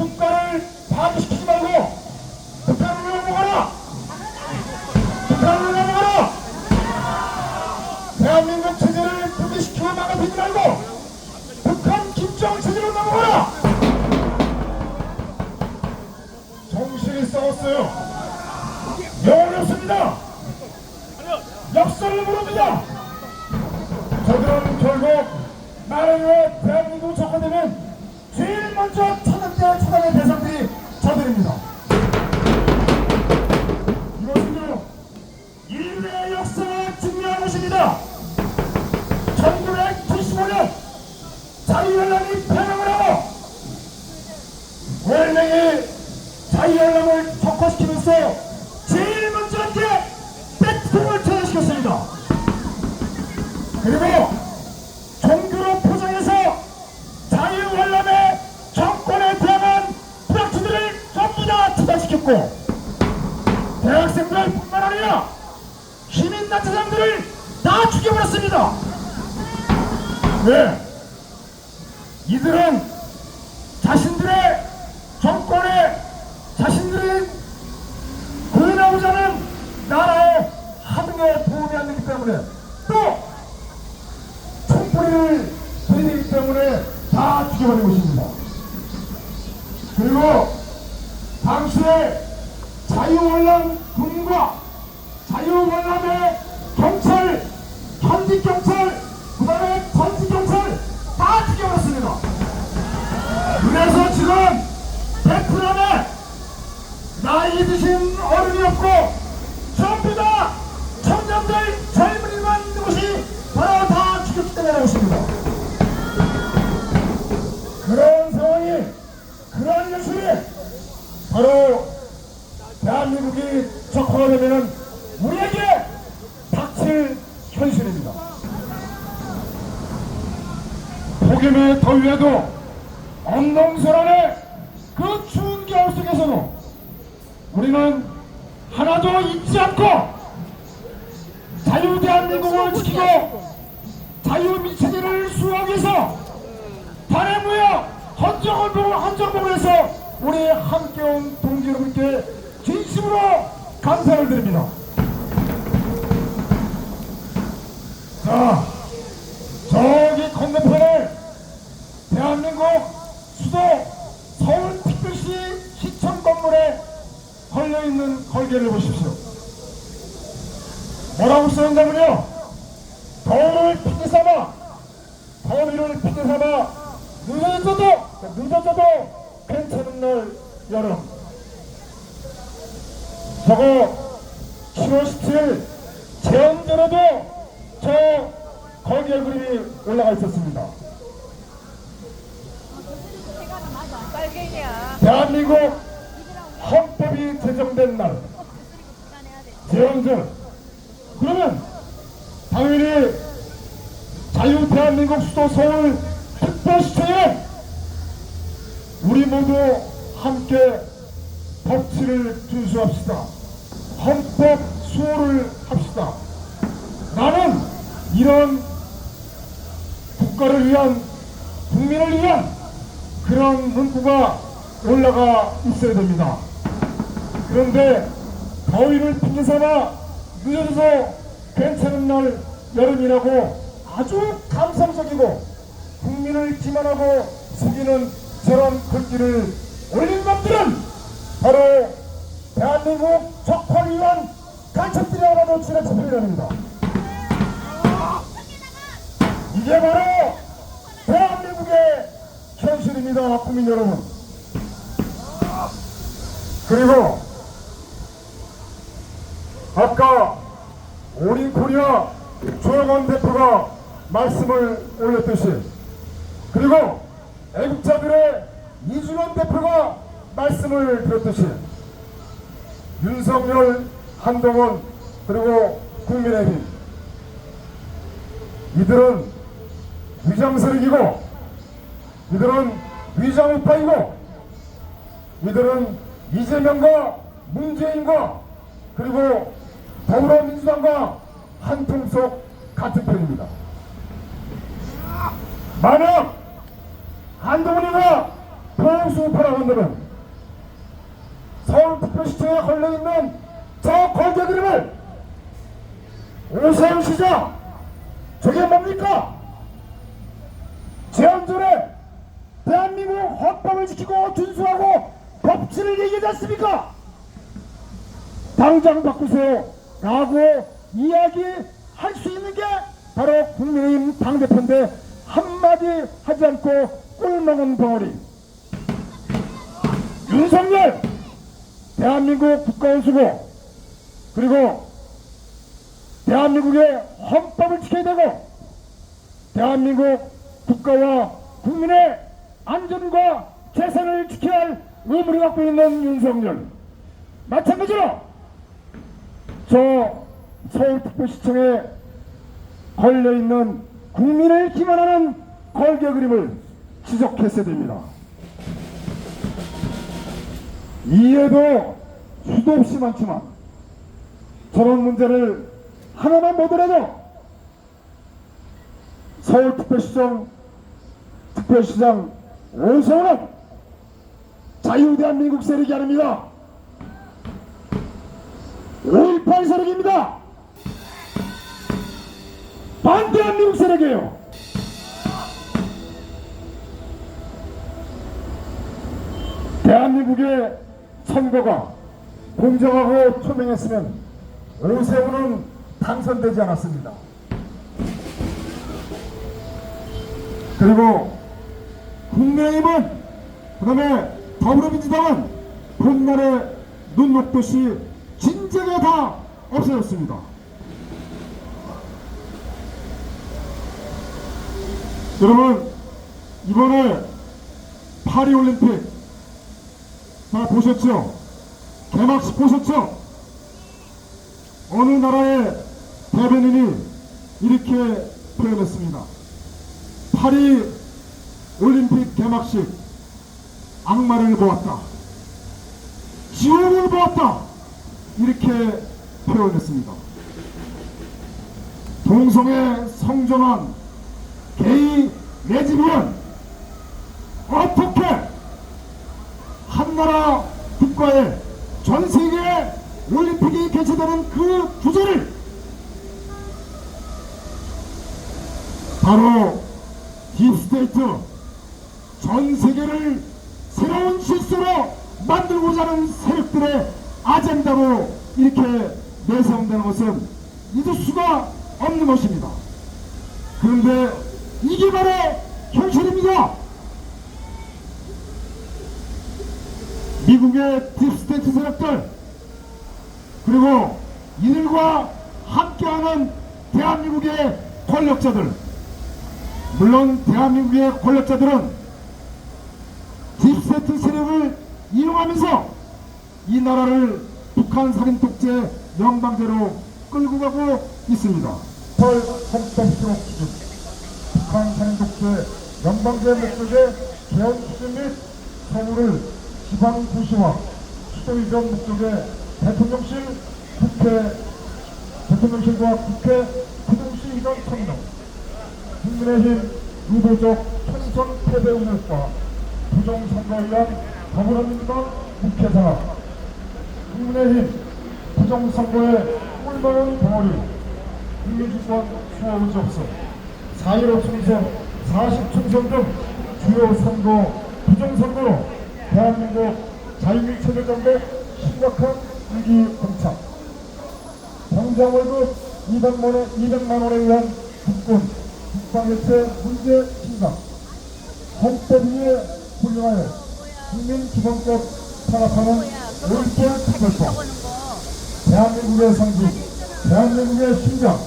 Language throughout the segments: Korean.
국가를 파괴시키지 말고 북한을 넘어가라! 북한을 넘어가라! 대한민국 체제를 붕괴시키고 막아들지 말고 북한 김정 체제로 넘어가라! 정신이 썩었어요. 영혼이 없습니다. 역사를 모릅니다. 저들은 결국 나라에 대한민국 접근되면 제일 먼저 차단돼야 차단의 대상들이 저들입니다. 이것은요, 인류의 역사가 증명한 것입니다. 1995년 자유연합이 폐명을 하고 월명이 자유연합을 격화시키면서 제일 먼저 함께 백통을 퇴장시켰습니다. 그리고 투닥시켰고 대학생들 뿐만 아니라 시민 단체장들을 다 죽여버렸습니다. 네. 이들은 자신들의 정권에 자신들이 하는 나라의 하등에 도움이 안 되기 때문에 또 총뿌리를 들이대기 때문에 다 죽여버린 것입니다. 그리고 당시에 자유월남 군과 자유월남의 경찰, 현직 경찰, 그 다음에 전직 경찰 다 죽여버렸습니다. 그래서 지금 베트남에 나이 드신 어른이 없고 전부 다 청년들 젊은이만 있는 곳이 바로 다 죽였기 때문에 나오십니다. 그런 상황이 그런 현실이 바로 대한민국이 적화가 되면 우리에게 닥칠 현실입니다. 폭염의 더위에도 언동설안의 그 추운 겨울 속에서도 우리는 하나도 잊지 않고 자유 대한민국을 지키고 자유 미체제를 수호하기 위해서 단에 모여 헌정을 보고 헌정을 해서 우리 함께 온 동지 여러분께 진심으로 감사를 드립니다. 자, 저기 건너편에 대한민국 수도 서울특별시 시청 건물에 걸려있는 걸개를 보십시오. 뭐라고 쓰는다면요? 더위를 핑계 삼아, 더위를 핑계 삼아, 늦어져도, 늦어져도 괜찮은 날 여름. 저거 7월 17일 재헌전에도 저 걸개 그림이 올라가 있었습니다. 대한민국 헌법이 제정된 날 재헌절 그러면 당연히 자유 대한민국 수도 서울 특별시청에 우리 모두 함께 법치를 준수합시다. 헌법 수호를 합시다. 나는 이런 국가를 위한 국민을 위한 그런 문구가 올라가 있어야 됩니다. 그런데 더위를 핑계 삼아 늦어져서 괜찮은 날 여름이라고 아주 감성적이고 국민을 기만하고 속이는 저런 글귀를 올린 것들은 바로 대한민국 적화를 위한 간첩들이 하나도 지나쳐버리랍니다 이게 바로 대한민국의 현실입니다, 국민 여러분. 그리고 아까 오린 코리아 조영원 대표가 말씀을 올렸듯이 그리고 애국자들의 이준원 대표가 말씀을 드렸듯이 윤석열, 한동훈 그리고 국민의힘 이들은 위장세력이고 이들은 위장우파이고 이들은 이재명과 문재인과 그리고 더불어민주당과 한통속 같은 편입니다. 만약 한동훈이가 보수 파라원들은 서울특별시청에 걸려있는 저 걸개 그림을 오세훈 시장 저게 뭡니까? 제한전에 대한민국 헌법을 지키고 준수하고 법치를 얘기하지 않습니까? 당장 바꾸세요 라고 이야기할 수 있는 게 바로 국민의힘 당대표인데 한마디 하지 않고 꿀 먹은 덩어리 윤석열 대한민국 국가원수고 그리고 대한민국의 헌법을 지켜야 되고 대한민국 국가와 국민의 안전과 재산을 지켜야 할 의무를 갖고 있는 윤석열 마찬가지로 저 서울특별시청에 걸려있는 국민을 기만하는 걸개 그림을 지적했어야 됩니다. 이해도 수도 없이 많지만 저런 문제를 하나만 보더라도 서울특별시장 특별시장 오세훈은 자유대한민국 세력이 아닙니다. 5.18 세력입니다. 반대한 민국 세력이에요. 대한민국의 선거가 공정하고 투명했으면 오세훈은 당선되지 않았습니다. 그리고 국민의힘은 그 다음에 더불어민주당은 봄날에 눈 녹듯이 진작에 다 없어졌습니다. 여러분 이번에 파리올림픽 다 보셨죠? 개막식 보셨죠? 어느 나라의 대변인이 이렇게 표현했습니다. 파리 올림픽 개막식 악마를 보았다. 지옥을 보았다. 이렇게 표현했습니다. 동성애 성전환 게이 레즈비언 어떻게 한 나라 국가에 전 세계 올림픽이 개최되는 그 주제를 바로 딥스테이트 전 세계를 새로운 실수로 만들고자 하는 세력들의 아젠다로 이렇게 내세운다는 것은 잊을 수가 없는 것입니다. 그런데 이게 바로 현실입니다. 미국의 딥스테이트 세력들 그리고 이들과 함께하는 대한민국의 권력자들 물론 대한민국의 권력자들은 딥스테이트 세력을 이용하면서 이 나라를 북한 살인 독재 연방제로 끌고 가고 있습니다. 설 헌법 기록 기준 북한 살인 독재 연방제 목적의 개헌 수준 및 서울을 지방 도시화 수도 이전 목적의 대통령실 국회 대통령실과 국회 부동시 이전 선정 국민의힘 의도적 총선 패배 우려과 부정선거에 의한 더불어민주당 국회산업 국민의힘 부정선거에 꿀먹은 덩어리 국민주권 수호 의지 없어 4.15 총선, 40 총선 등 주요 선거, 부정선거로 대한민국 자유민 체제정대 심각한 위기 봉착 병장 월급 200만, 원, 200만 원에 의한 국군, 국방개체 문제 심각. 헌법 위에 훌륭하여 국민 기본법 탄압하는 올볼 특별법. 대한민국의 상징, 대한민국의 심장,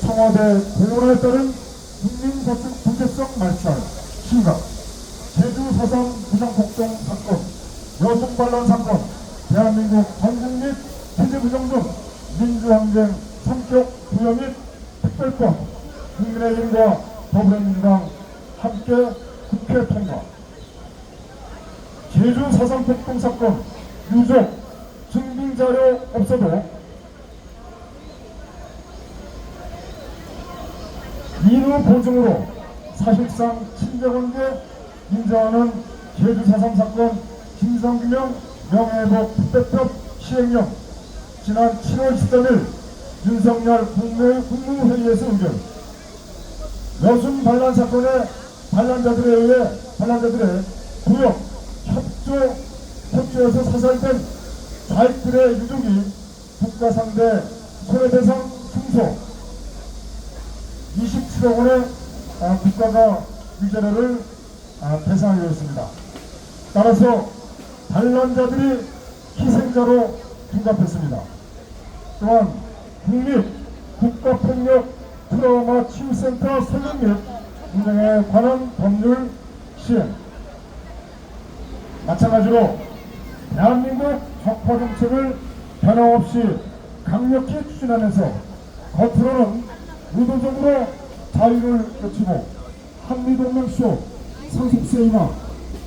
청와대 공언에 따른 국민 국제성 말살, 심각, 제주 사상 부정복종 사건, 여성 반란 사건, 대한민국 전국 및 체제 부정 등 민주항쟁 성격 부여 및 특별권, 국민의힘과 더불어민주당 함께 국회 통과, 제주 사상 폭동 사건, 유족, 증빙 자료 없어도 민의 보증으로 사실상 친자관계 인정하는 제주 4.3 사건 진상규명 명예회복 특별법 시행령. 지난 7월 13일 윤석열 국내 국무회의에서 의결. 여순 반란 사건의 반란자들에 의해 반란자들의 구역 협조 협조에서 사살된 좌익들의 유족이 국가 상대 손해배상 승소. 27억 원의 아, 국가가 위자료를 아, 했습니다. 따라서 반란자들이 희생자로 둔갑했습니다. 또한 국립 국가폭력 트라우마 치유센터 설립 및 운영에 관한 법률 시행 마찬가지로 대한민국 적화 정책을 변함없이 강력히 추진하면서 겉으로는 의도적으로 자유를 외치고 한미동맹 수업, 상속세 인하,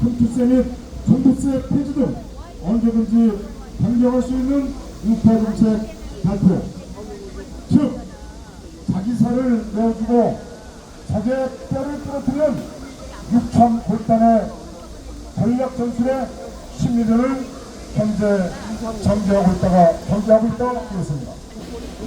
금투세 및 종부세 폐지 등 언제든지 변경할 수 있는 우파 정책 발표 즉 자기 살을 내어주고 적의 뼈를 부러뜨리는 육참 골단의 전략 전술의 심리전을 현재 전개하고 있다가 전개하고 있다고 그렇습니다.